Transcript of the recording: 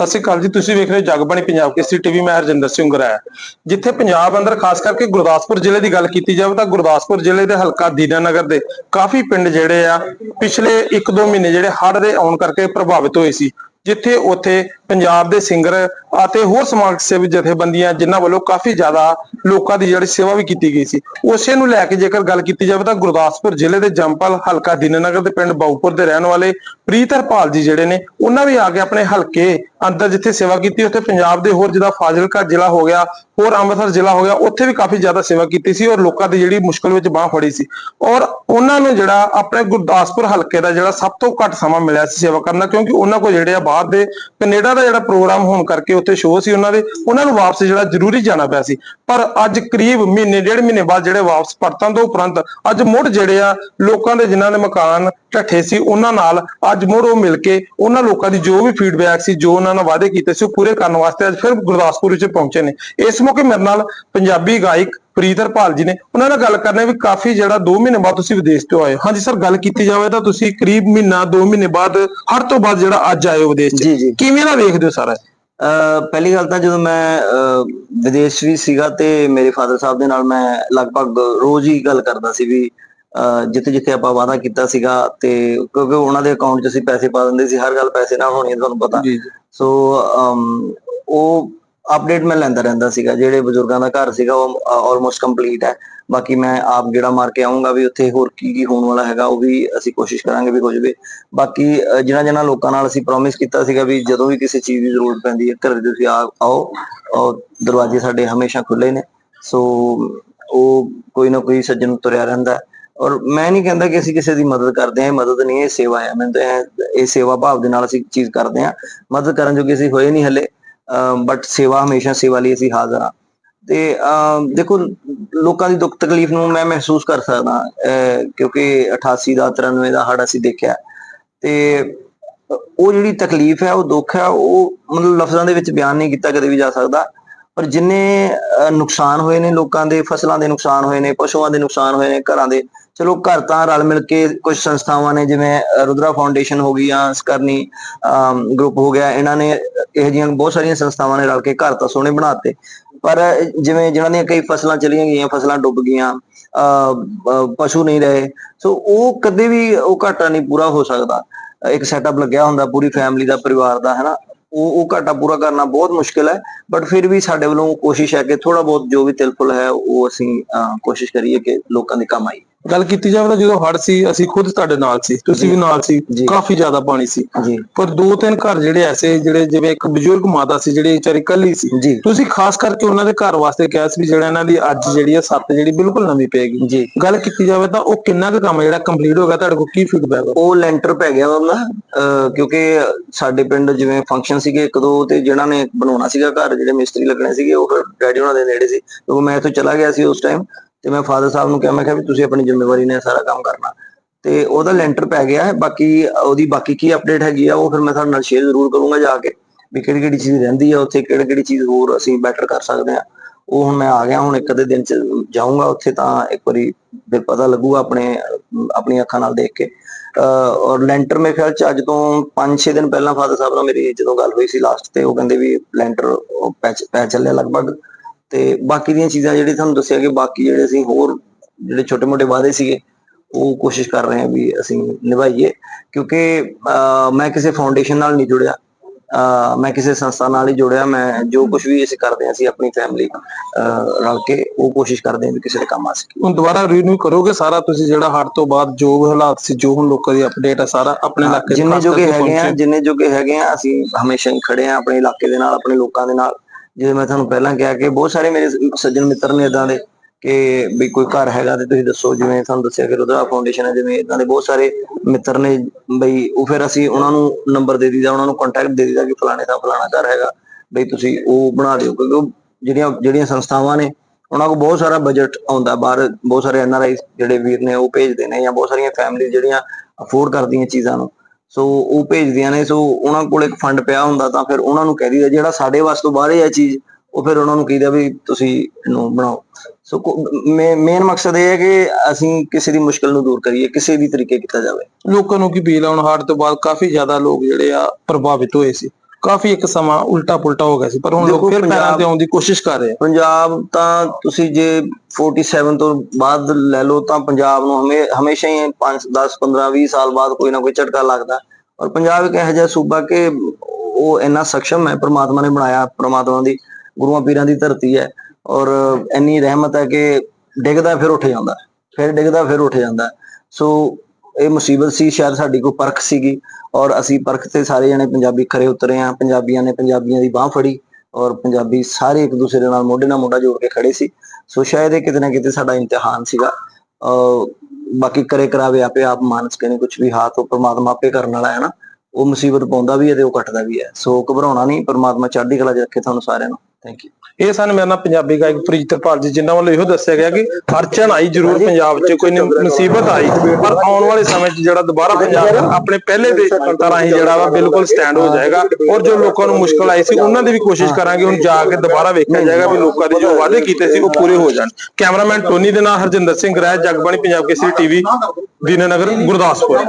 ਸਤਿ ਸ਼੍ਰੀ ਅਕਾਲ ਜੀ, ਤੁਸੀਂ ਵੇਖ ਰਹੇ ਹੋ ਜਗਬਾਣੀ ਪੰਜਾਬ ਕੇਸਰੀ ਟੀਵੀ, ਮੈਂ ਹਰਜਿੰਦਰ ਸਿੰਘ ਗੁਰਾਇਆ ਜਿੱਥੇ ਪੰਜਾਬ ਅੰਦਰ ਖਾਸ ਕਰਕੇ ਗੁਰਦਾਸਪੁਰ ਜ਼ਿਲ੍ਹੇ ਦੀ ਗੱਲ ਕੀਤੀ ਜਾਵੇ ਤਾਂ ਗੁਰਦਾਸਪੁਰ ਜ਼ਿਲ੍ਹੇ ਦੇ ਹਲਕਾ ਦੀਨਾਨਗਰ ਦੇ ਕਾਫੀ ਪਿੰਡ ਜਿਹੜੇ ਆ, ਪਿਛਲੇ 1-2 ਮਹੀਨੇ ਜਿਹੜੇ ਹੜ੍ਹ ਦੇ ਆਉਣ ਕਰਕੇ ਪ੍ਰਭਾਵਿਤ ਹੋਏ ਸੀ। ਜਿੱਥੇ ਉੱਥੇ ਪੰਜਾਬ ਦੇ ਸਿੰਗਰ ਅਤੇ ਹੋਰ ਸਮਾਜ ਸੇਵੀ ਜਥੇਬੰਦੀਆਂ ਜਿਨ੍ਹਾਂ ਵੱਲੋਂ ਕਾਫੀ ਜ਼ਿਆਦਾ ਲੋਕਾਂ ਦੀ ਜਿਹੜੀ ਸੇਵਾ ਵੀ ਕੀਤੀ ਗਈ ਸੀ, ਉਸੇ ਨੂੰ ਲੈ ਕੇ ਜੇਕਰ ਗੱਲ ਕੀਤੀ ਜਾਵੇ ਤਾਂ ਗੁਰਦਾਸਪੁਰ ਜ਼ਿਲ੍ਹੇ ਦੇ ਜੰਪਲ ਹਲਕਾ ਦੀਨਾਨਗਰ ਦੇ ਪਿੰਡ ਬਾਉਪੁਰ ਦੇ ਰਹਿਣ ਵਾਲੇ ਪ੍ਰੀਤ ਹਰਪਾਲ ਜੀ ਜਿਹੜੇ ਨੇ, ਉਹਨਾਂ ਵੀ ਆ ਕੇ ਆਪਣੇ ਹਲਕੇ ਅੰਦਰ ਜਿੱਥੇ ਸੇਵਾ ਕੀਤੀ, ਉੱਥੇ ਪੰਜਾਬ ਦੇ ਹੋਰ ਜਿਹਦਾ ਫਾਜ਼ਿਲਕਾ ਜ਼ਿਲ੍ਹਾ ਹੋ ਗਿਆ, ਹੋਰ ਅੰਮ੍ਰਿਤਸਰ ਜ਼ਿਲ੍ਹਾ ਹੋ ਗਿਆ, ਉੱਥੇ ਵੀ ਕਾਫੀ ਜ਼ਿਆਦਾ ਸੇਵਾ ਕੀਤੀ ਸੀ ਔਰ ਲੋਕਾਂ ਦੀ ਜਿਹੜੀ ਮੁਸ਼ਕਲ ਵਿੱਚ ਬਾਹ ਫੜੀ ਸੀ ਔਰ ਉਹਨਾਂ ਨੂੰ ਜਿਹੜਾ ਆਪਣੇ ਗੁਰਦਾਸਪੁਰ ਹਲਕੇ ਦਾ ਜਿਹੜਾ ਸਭ ਤੋਂ ਘੱਟ ਸਮਾਂ ਮਿਲਿਆ ਸੀ ਸੇਵਾ ਕਰਨ ਦਾ, ਕਿਉਂਕਿ ਉਹਨਾਂ ਕੋਲ ਜਿਹੜੇ ਆ ਬਾਹਰ ਦੇ ਕੈਨੇਡਾ ਦਾ ਜਿਹੜਾ ਪ੍ਰੋਗਰਾਮ ਹੋਣ ਕਰਕੇ ਉੱਥੇ ਸ਼ੋਅ ਸੀ ਉਹਨਾਂ ਦੇ, ਉਹਨਾਂ ਨੂੰ ਵਾਪਸ ਜਿਹੜਾ ਜ਼ਰੂਰੀ ਜਾਣਾ ਪਿਆ ਸੀ। ਪਰ ਅੱਜ ਕਰੀਬ ਮਹੀਨੇ, ਡੇਢ ਮਹੀਨੇ ਬਾਅਦ ਜਿਹੜੇ ਵਾਪਸ ਪਰਤਣ ਤੋਂ ਉਪਰੰਤ ਅੱਜ ਮੁੜ ਜਿਹੜੇ ਆ ਲੋਕਾਂ ਦੇ ਜਿਨ੍ਹਾਂ ਦੇ ਮਕਾਨ ਢੱਠੇ ਸੀ, ਉਹਨਾਂ ਨਾਲ ਅੱਜ ਮੁੜ ਉਹ ਮਿਲ ਕੇ ਉਹਨਾਂ ਲੋਕਾਂ ਦੀ ਜੋ ਵੀ ਫੀਡਬੈਕ ਸੀ, ਜੋ ਉਹਨਾਂ ਨੇ ਵਾਅਦੇ ਕੀਤੇ ਸੀ, ਉਹ ਪੂਰੇ ਕਰਨ ਵਾਸਤੇ ਅੱਜ ਫਿਰ ਗੁਰਦਾਸਪੁਰ ਵਿੱਚ ਪਹੁੰਚੇ ਨੇ। ਇਸ ਮੌਕੇ ਮੇਰੇ ਨਾਲ ਪੰਜਾਬੀ ਗਾਇਕ ਪ੍ਰੀਤ ਹਰਪਾਲ ਜੀ ਨੇ। ਉਹਨਾਂ ਨਾਲ ਗੱਲ ਕਰਨੇ ਵੀ ਕਾਫੀ ਜਿਹੜਾ 2 ਮਹੀਨੇ ਬਾਅਦ ਤੁਸੀਂ ਵਿਦੇਸ਼ ਤੋਂ ਆਏ ਹਾਂਜੀ ਸਰ ਗੱਲ ਕੀਤੀ ਜਾਵੇ ਤਾਂ ਤੁਸੀਂ ਕਰੀਬ ਮਹੀਨਾ 2 ਮਹੀਨੇ ਬਾਅਦ ਹਰ ਤੋਂ ਬਾਅਦ ਜਿਹੜਾ ਅੱਜ ਆਏ ਹੋ ਵਿਦੇਸ਼ 'ਚ। ਕਿਵੇਂ ਦਾ ਵੇਖਦੇ ਹੋ ਸਾਰਾ? ਪਹਿਲੀ ਗੱਲ ਤਾਂ ਜਦੋਂ ਮੈਂ ਵਿਦੇਸ਼ ਵੀ ਸੀਗਾ ਤੇ ਮੇਰੇ ਫਾਦਰ ਸਾਹਿਬ ਦੇ ਨਾਲ ਮੈਂ ਲਗਭਗ ਰੋਜ਼ ਹੀ ਗੱਲ ਕਰਦਾ ਸੀ ਵੀ ਜਿੱਥੇ ਜਿੱਥੇ ਆਪਾਂ ਵਾਅਦਾ ਕੀਤਾ ਸੀਗਾ ਤੇ ਕਿਉਂਕਿ ਉਹਨਾਂ ਦੇ ਅਕਾਊਂਟ 'ਚ ਅਸੀਂ ਪੈਸੇ ਪਾ ਦਿੰਦੇ ਸੀ ਹਰ ਗੱਲ ਪੈਸੇ ਨਾਲ ਹੋਣੀ ਤੁਹਾਨੂੰ ਪਤਾ। ਸੋ ਉਹ ਅਪਡੇਟ ਮੈਂ ਲੈਂਦਾ ਰਹਿੰਦਾ ਸੀਗਾ ਜਿਹੜੇ ਬਜ਼ੁਰਗਾਂ ਦਾ ਘਰ ਸੀਗਾ ਉਹ ਆਲਮੋਸਟ ਕੰਪਲੀਟ ਹੈ। ਬਾਕੀ ਮੈਂ ਆਪ ਗੇੜਾ ਮਾਰ ਕੇ ਆਉਂਗਾ ਵੀ ਉੱਥੇ ਹੋਰ ਕੀ ਕੀ ਹੋਣ ਵਾਲਾ ਹੈਗਾ ਉਹ ਵੀ ਅਸੀਂ ਕੋਸ਼ਿਸ਼ ਕਰਾਂਗੇ ਵੀ ਹੋ ਜਾਵੇ ਬਾਕੀ ਅਹ, ਜਿਨ੍ਹਾਂ ਜਿਨ੍ਹਾਂ ਲੋਕਾਂ ਨਾਲ ਅਸੀਂ ਪ੍ਰੋਮਿਸ ਕੀਤਾ ਸੀਗਾ ਵੀ ਜਦੋਂ ਵੀ ਕਿਸੇ ਚੀਜ਼ ਦੀ ਜ਼ਰੂਰਤ ਪੈਂਦੀ ਹੈ ਘਰੇ ਤੁਸੀਂ ਆਓ। ਔਰ ਦਰਵਾਜ਼ੇ ਸਾਡੇ ਹਮੇਸ਼ਾ ਖੁੱਲੇ ਨੇ। ਸੋ ਉਹ ਕੋਈ ਨਾ ਕੋਈ ਸੱਜਣ ਤੁਰਿਆ ਰਹਿੰਦਾ ਔਰ ਮੈਂ ਨਹੀਂ ਕਹਿੰਦਾ ਕਿ ਅਸੀਂ ਕਿਸੇ ਦੀ ਮਦਦ ਕਰਦੇ ਹਾਂ ਇਹ ਮਦਦ ਨਹੀਂ ਇਹ ਸੇਵਾ ਹੈ। ਮੈਨੂੰ ਤਾਂ ਇਹ- ਸੇਵਾ ਭਾਵ ਦੇ ਨਾਲ ਅਸੀਂ ਚੀਜ਼ ਕਰਦੇ ਹਾਂ। ਮਦਦ ਕਰਨ ਜੋਗੇ ਅਸੀਂ ਹੋਏ ਨਹੀਂ ਹਲੇ। ਬਟ ਸੇਵਾ ਹਮੇਸ਼ਾ ਸੇਵਾ ਲਈ ਅਸੀਂ ਹਾਜ਼ਰ ਹਾਂ। ਤੇ ਅਮ, ਦੇਖੋ ਲੋਕਾਂ ਦੀ ਦੁੱਖ ਤਕਲੀਫ ਨੂੰ ਮੈਂ ਮਹਿਸੂਸ ਕਰ ਸਕਦਾ ਅਹ, ਕਿਉਂਕਿ 88 ਦਾ 93 ਦਾ ਹੜ੍ਹ ਅਸੀਂ ਦੇਖਿਆ। ਤੇ ਉਹ ਜਿਹੜੀ ਤਕਲੀਫ ਹੈ ਉਹ ਦੁੱਖ ਹੈ ਉਹ ਮਤਲਬ ਲਫ਼ਜ਼ਾਂ ਦੇ ਵਿੱਚ ਬਿਆਨ ਨਹੀਂ ਕੀਤਾ ਕਦੇ ਵੀ ਜਾ ਸਕਦਾ। ਪਰ ਜਿੰਨੇ ਨੁਕਸਾਨ ਹੋਏ ਨੇ ਲੋਕਾਂ ਦੇ ਫਸਲਾਂ ਦੇ ਨੁਕਸਾਨ ਹੋਏ ਨੇ ਪਸ਼ੂਆਂ ਦੇ ਨੁਕਸਾਨ ਹੋਏ ਨੇ ਘਰਾਂ ਦੇ ਚਲੋ ਘਰ ਤਾਂ ਰਲ ਮਿਲ ਕੇ ਕੁਝ ਸੰਸਥਾਵਾਂ ਨੇ ਜਿਵੇਂ ਰੁਦਰਾ ਫਾਊਂਡੇਸ਼ਨ ਹੋ ਗਈ ਜਾਂ ਸਕਰਨੀ ਗਰੁੱਪ ਹੋ ਗਿਆ ਇਹਨਾਂ ਨੇ ਇਹੋ ਜਿਹੀਆਂ ਬਹੁਤ ਸਾਰੀਆਂ ਸੰਸਥਾਵਾਂ ਨੇ ਰਲ ਕੇ ਘਰ ਤਾਂ ਸੋਹਣੇ ਬਣਾਤੇ ਪਰ ਜਿਵੇਂ ਜਿਨ੍ਹਾਂ ਦੀਆਂ ਕਈ ਫਸਲਾਂ ਚਲੀਆਂ ਗਈਆਂ ਫਸਲਾਂ ਡੁੱਬ ਗਈਆਂ ਅਹ, ਪਸ਼ੂ ਨਹੀਂ ਰਹੇ ਸੋ ਉਹ ਕਦੇ ਵੀ ਉਹ ਘਾਟਾ ਨਹੀਂ ਪੂਰਾ ਹੋ ਸਕਦਾ। ਇੱਕ ਸੈਟਅਪ ਲੱਗਿਆ ਹੁੰਦਾ ਪੂਰੀ ਫੈਮਿਲੀ ਦਾ ਪਰਿਵਾਰ ਦਾ ਹੈਨਾ? ਉਹ ਉਹ ਘਾਟਾ ਪੂਰਾ ਕਰਨਾ ਬਹੁਤ ਮੁਸ਼ਕਿਲ ਹੈ ਬਟ ਫਿਰ ਵੀ ਸਾਡੇ ਵੱਲੋਂ ਕੋਸ਼ਿਸ਼ ਹੈ ਕਿ ਥੋੜਾ ਬਹੁਤ ਜੋ ਵੀ ਤਿਲਫੁਲ ਹੈ ਉਹ ਅਸੀਂ ਅਹ, ਕੋਸ਼ਿਸ਼ ਕਰੀਏ ਕਿ ਲੋਕਾਂ ਦੇ ਕੰਮ ਆਈ ਗੱਲ ਕੀਤੀ ਜਾਵੇ ਤਾਂ ਜਦੋਂ ਹੜ੍ਹ ਸੀ ਅਸੀਂ ਖੁਦ ਤੁਹਾਡੇ ਨਾਲ ਸੀ ਤੁਸੀਂ ਵੀ ਨਾਲ ਸੀ। ਕਾਫੀ ਜ਼ਿਆਦਾ ਪਾਣੀ ਸੀ। ਪਰ ਦੋ ਤਿੰਨ ਘਰ ਜਿਹੜੇ ਐਸੇ ਜਿਹੜੇ ਜਿਵੇਂ ਇੱਕ ਬਜ਼ੁਰਗ ਮਾਤਾ ਸੀ ਜਿਹੜੀ ਵਿਚਾਰੀ ਇਕੱਲੀ ਸੀ ਤੁਸੀਂ ਖਾਸ ਕਰਕੇ ਉਹਨਾਂ ਦੇ ਘਰ ਵਾਸਤੇ ਕਿਹਾ ਸੀ ਵੀ ਜਿਹੜਾ ਇਹਨਾਂ ਦੀ ਅੱਜ ਜਿਹੜੀ ਆ ਸੱਤ ਜਿਹੜੀ ਬਿਲਕੁਲ ਨਵੀਂ ਪਏਗੀ ਜੀ। ਗੱਲ ਕੀਤੀ ਜਾਵੇ ਤਾਂ ਉਹ ਕਿੰਨਾ ਕੁ ਕੰਮ ਜਿਹੜਾ ਕੰਪਲੀਟ ਹੋ ਗਿਆ ਤੁਹਾਡੇ ਕੋਲ ਕੀ ਫੀਡਬੈਕ ਉਹ ਲੈਂਟਰ ਪੈ ਗਿਆ ਵਾ ਨਾ ਅਹ ਕਿਉਂਕਿ ਸਾਡੇ ਪਿੰਡ ਜਿਵੇਂ ਫੰਕਸ਼ਨ ਸੀਗੇ ਇੱਕ ਦੋ ਤੇ ਜਿਹਨਾਂ ਨੇ ਬਣਾਉਣਾ ਸੀਗਾ ਘਰ ਜਿਹੜੇ ਮਿਸਤਰੀ ਲੱਗਣੇ ਸੀਗੇ ਉਹ ਡੈਡੀ ਉਹਨਾਂ ਦੇ ਨੇੜੇ ਸੀ ਕਿਉਂਕਿ ਮੈਂ ਇੱਥੋਂ ਚਲਾ ਗਿਆ ਸੀ ਉਸ ਟਾਈਮ ਤੇ ਮੈਂ ਫਾਦਰ ਸਾਹਿਬ ਨੂੰ ਕਿਹਾ, ਮੈਂ ਕਿਹਾ ਵੀ ਤੁਸੀਂ ਆਪਣੀ ਜ਼ਿੰਮੇਵਾਰੀ ਨੇ ਸਾਰਾ ਕੰਮ ਕਰਨਾ। ਤੇ ਉਹਦਾ ਲੈਂਟਰ ਪੈ ਗਿਆ ਹੈ, ਬਾਕੀ ਉਹਦੀ ਬਾਕੀ ਕੀ ਅਪਡੇਟ ਹੈਗੀ ਆ, ਉਹ ਫਿਰ ਮੈਂ ਤੁਹਾਡੇ ਨਾਲ ਸ਼ੇਅਰ ਜ਼ਰੂਰ ਕਰੂੰਗਾ ਜਾ ਕੇ, ਵੀ ਕਿਹੜੀ ਕਿਹੜੀ ਚੀਜ਼ ਰਹਿੰਦੀ ਆ ਉੱਥੇ, ਕਿਹੜੀ ਕਿਹੜੀ ਚੀਜ਼ ਹੋਰ ਅਸੀਂ ਬੈਟਰ ਕਰ ਸਕਦੇ ਆ। ਉਹ ਹੁਣ ਮੈਂ ਆ ਗਿਆ, ਹੁਣ ਇੱਕ ਅੱਧੇ ਦਿਨ ਚ ਜਾਊਂਗਾ ਉੱਥੇ ਤਾਂ ਇੱਕ ਵਾਰੀ ਫਿਰ ਪਤਾ ਲੱਗੂਗਾ ਆਪਣੇ ਆਪਣੀ ਅੱਖਾਂ ਨਾਲ ਦੇਖ ਕੇ। ਅਹ, ਔਰ ਲੈਂਟਰ ਮੇਰੇ ਖਿਆਲ ਚ ਅੱਜ ਤੋਂ 5-6 ਦਿਨ ਪਹਿਲਾਂ ਫਾਦਰ ਸਾਹਿਬ ਨਾਲ ਮੇਰੀ ਜਦੋਂ ਗੱਲ ਹੋਈ ਸੀ ਲਾਸਟ ਤੇ, ਉਹ ਕਹਿੰਦੇ ਵੀ ਲੈਂਟਰ ਪੈ ਪੈ ਚੱਲਿਆ ਲਗਭਗ। ਤੇ ਬਾਕੀ ਦੀਆਂ ਚੀਜ਼ਾਂ ਜਿਹੜੀ ਤੁਹਾਨੂੰ ਦੱਸਿਆ ਕਿ ਬਾਕੀ ਜਿਹੜੇ ਅਸੀਂ ਹੋਰ ਜਿਹੜੇ ਛੋਟੇ-ਮੋਟੇ ਵਾਅਦੇ ਸੀਗੇ ਉਹ ਕੋਸ਼ਿਸ਼ ਕਰ ਰਹੇ ਹਾਂ ਵੀ ਅਸੀਂ ਨਿਭਾਈਏ। ਕਿਉਂਕਿ ਮੈਂ ਕਿਸੇ ਫਾਊਂਡੇਸ਼ਨ ਨਾਲ ਨਹੀਂ ਜੁੜਿਆ। ਮੈਂ ਕਿਸੇ ਸੰਸਥਾ ਨਾਲ ਹੀ ਜੁੜਿਆ। ਮੈਂ ਜੋ ਕੁਝ ਵੀ ਅਸੀਂ ਕਰਦੇ ਹਾਂ ਅਸੀਂ ਆਪਣੀ ਫੈਮਿਲੀ ਰਲ ਕੇ ਉਹ ਕੋਸ਼ਿਸ਼ ਕਰਦੇ ਹਾਂ ਵੀ ਕਿਸੇ ਦੇ ਕੰਮ ਆ ਸਕੇ। ਹੁਣ ਦੁਬਾਰਾ ਰੀਨਿਊ ਕਰੋਗੇ ਸਾਰਾ ਤੁਸੀਂ ਜਿਹੜਾ ਹੜ੍ਹ ਤੋਂ ਬਾਅਦ ਜੋ ਹਾਲਾਤ ਸੀ ਜੋ ਹੁਣ ਲੋਕਾਂ ਦੀ ਅਪਡੇਟ ਹੈ ਸਾਰਾ ਆਪਣੇ ਇਲਾਕੇ ਜਿੰਨੇ ਜੋਗੇ ਹੈਗੇ ਆ। ਜਿੰਨੇ ਜੋਗੇ ਹੈਗੇ ਆ ਅਸੀਂ ਹਮੇਸ਼ਾ ਹੀ ਖੜੇ ਆ ਆਪਣੇ ਇਲਾਕੇ ਦੇ ਨਾਲ ਆਪਣੇ ਲੋਕਾਂ ਦੇ ਨਾਲ। ਜਿਵੇਂ ਮੈਂ ਤੁਹਾਨੂੰ ਪਹਿਲਾਂ ਕਿਹਾ ਕਿ ਬਹੁਤ ਸਾਰੇ ਮੇਰੇ ਸੱਜਣ ਮਿੱਤਰ ਨੇ ਇਦਾਂ ਦੇ ਕਿ ਵੀ ਕੋਈ ਘਰ ਹੈਗਾ ਤੇ ਤੁਸੀਂ ਦੱਸੋ, ਜਿਵੇਂ ਤੁਹਾਨੂੰ ਦੱਸਿਆ ਕਿ ਰੁਦਰਾ ਫਾਊਂਡੇਸ਼ਨ ਹੈ, ਜਿਵੇਂ ਇਦਾਂ ਦੇ ਬਹੁਤ ਸਾਰੇ ਮਿੱਤਰ ਨੇ ਬਈ, ਉਹ ਫਿਰ ਅਸੀਂ ਉਹਨਾਂ ਨੂੰ ਨੰਬਰ ਦੇ ਦਈਦਾ, ਉਹਨਾਂ ਨੂੰ ਕੰਟੈਕਟ ਦੇ ਦਈਦਾ ਕਿ ਫਲਾਣੇ ਦਾ ਫਲਾਣਾ ਘਰ ਹੈਗਾ, ਬਈ ਤੁਸੀਂ ਉਹ ਬਣਾ ਦਿਓ, ਕਿਉਂਕਿ ਉਹ ਜਿਹੜੀਆਂ ਜਿਹੜੀਆਂ ਸੰਸਥਾਵਾਂ ਨੇ, ਉਹਨਾਂ ਕੋਲ ਬਹੁਤ ਸਾਰਾ ਬਜਟ ਆਉਂਦਾ, ਬਾਹਰ ਬਹੁਤ ਸਾਰੇ ਐਨਆਰਆਈ ਜਿਹੜੇ ਵੀਰ ਨੇ ਉਹ ਭੇਜਦੇ ਨੇ ਜਾਂ ਬਹੁਤ ਸਾਰੀਆਂ ਫੈਮਿਲੀ ਜਿਹੜੀਆਂ ਅਫੋਰਡ ਕਰਦੀਆਂ ਚੀਜ਼ਾਂ ਨੂੰ ਸੋ ਉਹ ਭੇਜਦੀਆਂ ਨੇ ਸੋ ਉਹਨਾਂ ਕੋਲ ਇੱਕ ਫੰਡ ਪਿਆ ਹੁੰਦਾ ਤਾਂ ਫਿਰ ਉਹਨਾਂ ਨੂੰ ਕਹਿ ਦਈਦਾ, ਜਿਹੜਾ ਸਾਡੇ ਵਾਸ ਬਾਹਰ ਹੈ ਇਹ ਚੀਜ਼, ਉਹ ਫਿਰ ਉਹਨਾਂ ਨੂੰ ਕਹੀਦਾ ਵੀ ਤੁਸੀਂ ਇਹਨੂੰ ਬਣਾਓ। ਸੋ ਮੇਨ ਮਕਸਦ ਇਹ ਹੈ ਕਿ ਅਸੀਂ ਕਿਸੇ ਦੀ ਮੁਸ਼ਕਲ ਨੂੰ ਦੂਰ ਕਰੀਏ, ਕਿਸੇ ਵੀ ਤਰੀਕੇ ਕੀਤਾ ਜਾਵੇ। ਲੋਕਾਂ ਨੂੰ ਕੀ ਅਪੀਲ ਆ? ਹਾਰਟ ਤੋਂ ਬਾਅਦ ਕਾਫੀ ਜ਼ਿਆਦਾ ਲੋਕ ਜਿਹੜੇ ਆ ਪ੍ਰਭਾਵਿਤ ਹੋਏ ਸੀ। ਕਾਫੀ ਇੱਕ ਸਮਾਂ ਉਲਟਾ ਪੁਲਟਾ ਹੋ ਗਿਆ ਸੀ ਪਰ ਹੁਣ ਲੋਕ ਫਿਰ ਪੈਰਾਂ ਤੇ ਆਉਣ ਦੀ ਕੋਸ਼ਿਸ਼ ਕਰ ਰਹੇ ਪੰਜਾਬ ਤਾਂ ਤੁਸੀਂ ਜੇ 47 ਤੋਂ ਬਾਅਦ ਲੈ ਲਓ ਤਾਂ ਪੰਜਾਬ ਨੂੰ ਹਮੇ ਹਮੇਸ਼ਾ ਹੀ 5 10 15 20 ਸਾਲ ਬਾਅਦ ਕੋਈ ਨਾ ਕੋਈ ਝਟਕਾ ਲੱਗਦਾ। ਔਰ ਪੰਜਾਬ ਇੱਕ ਇਹੋ ਜਿਹਾ ਸੂਬਾ ਕਿ ਉਹ ਇੰਨਾ ਸક્ષਮ ਹੈ ਪ੍ਰਮਾਤਮਾ ਨੇ ਬਣਾਇਆ ਪ੍ਰਮਾਤਮਾ ਦੀ ਗੁਰੂਆਂ ਪੀਰਾਂ ਦੀ ਧਰਤੀ ਹੈ। ਔਰ ਇੰਨੀ ਰਹਿਮਤ ਹੈ ਕਿ ਡਿੱਗਦਾ ਫਿਰ ਉੱਠ ਜਾਂਦਾ ਫਿਰ ਡਿੱਗਦਾ ਫਿਰ ਉੱਠ ਜਾਂਦਾ। ਸੋ ਇਹ ਮੁਸੀਬਤ ਸੀ, ਸ਼ਾਇਦ ਸਾਡੀ ਕੋਈ ਪਰਖ ਸੀਗੀ ਔਰ ਅਸੀਂ ਪਰਖ ਤੇ ਸਾਰੇ ਜਣੇ ਪੰਜਾਬੀ ਖਰੇ ਉਤਰੇ ਆ ਪੰਜਾਬੀਆਂ ਨੇ ਪੰਜਾਬੀਆਂ ਦੀ ਬਾਹ ਫੜੀ ਔਰ ਪੰਜਾਬੀ ਸਾਰੇ ਇੱਕ ਦੂਸਰੇ ਨਾਲ ਮੋਢੇ ਨਾਲ ਮੋਢਾ ਜੋੜ ਕੇ ਖੜੇ ਸੀ। ਸੋ ਸ਼ਾਇਦ ਇਹ ਕਿਤੇ ਨਾ ਕਿਤੇ ਸਾਡਾ ਇਮਤਿਹਾਨ ਸੀਗਾ। ਅਹ ਬਾਕੀ ਕਰੇ ਕਰਾਵੇ ਆਪੇ ਆਪ ਮਾਨਸ ਕੇ ਨਹੀਂ ਕੁਝ ਵੀ ਹਾਥ ਉਹ ਪ੍ਰਮਾਤਮਾ ਆਪੇ ਕਰਨ ਵਾਲਾ ਹੈ ਨਾ, ਉਹ ਮੁਸੀਬਤ ਪਾਉਂਦਾ ਵੀ ਹੈ ਤੇ ਉਹ ਕੱਟਦਾ ਵੀ ਹੈ। ਸੋ ਘਬਰਾਉਣਾ ਨਹੀਂ, ਪ੍ਰਮਾਤਮਾ ਚੜ੍ਹਦੀ ਕਲਾ 'ਚ ਰੱਖੇ ਤੁਹਾਨੂੰ ਸਾਰਿਆਂ ਨੂੰ। ਥੈਂਕ ਯੂ ਇਹ ਸਨ ਮੇਰੇ ਨਾਲ ਪੰਜਾਬੀ ਗਾਇਕ ਪ੍ਰੀਤਰਪਾਲ ਜੀ, ਜਿਨ੍ਹਾਂ ਵੱਲੋਂ ਇਹੋ ਦੱਸਿਆ ਗਿਆ ਕਿ ਅੜਚਨ ਆਈ ਜ਼ਰੂਰ ਪੰਜਾਬ 'ਚ, ਕੋਈ ਮੁਸੀਬਤ ਆਈ। ਪਰ ਆਉਣ ਵਾਲੇ ਸਮੇਂ 'ਚ ਜਿਹੜਾ ਦੁਬਾਰਾ ਪੰਜਾਬ ਆਪਣੇ ਪਹਿਲੇ ਦੇ ਤਰ੍ਹਾਂ ਹੀ ਜਿਹੜਾ ਵਾ ਬਿਲਕੁਲ ਸਟੈਂਡ ਹੋ ਜਾਏਗਾ ਔਰ ਜੋ ਲੋਕਾਂ ਨੂੰ ਮੁਸ਼ਕਲ ਆਈ ਸੀ, ਉਹਨਾਂ ਦੀ ਵੀ ਕੋਸ਼ਿਸ਼ ਕਰਾਂਗੇ, ਹੁਣ ਜਾ ਕੇ ਦੁਬਾਰਾ ਵੇਖਿਆ ਜਾਏਗਾ ਵੀ ਲੋਕਾਂ ਦੇ ਜੋ ਵਾਅਦੇ ਕੀਤੇ ਸੀ, ਉਹ ਪੂਰੇ ਹੋ ਜਾਣ। ਕੈਮਰਾਮੈਨ ਟੋਨੀ ਦੇ ਨਾਲ ਹਰਜਿੰਦਰ ਸਿੰਘ ਗ੍ਰਹਿ ਜਗਬਾਣੀ ਪੰਜਾਬ ਕੇਸਰੀ ਟੀਵੀ, ਦੀਨਾਨਗਰ, ਗੁਰਦਾਸਪੁਰ।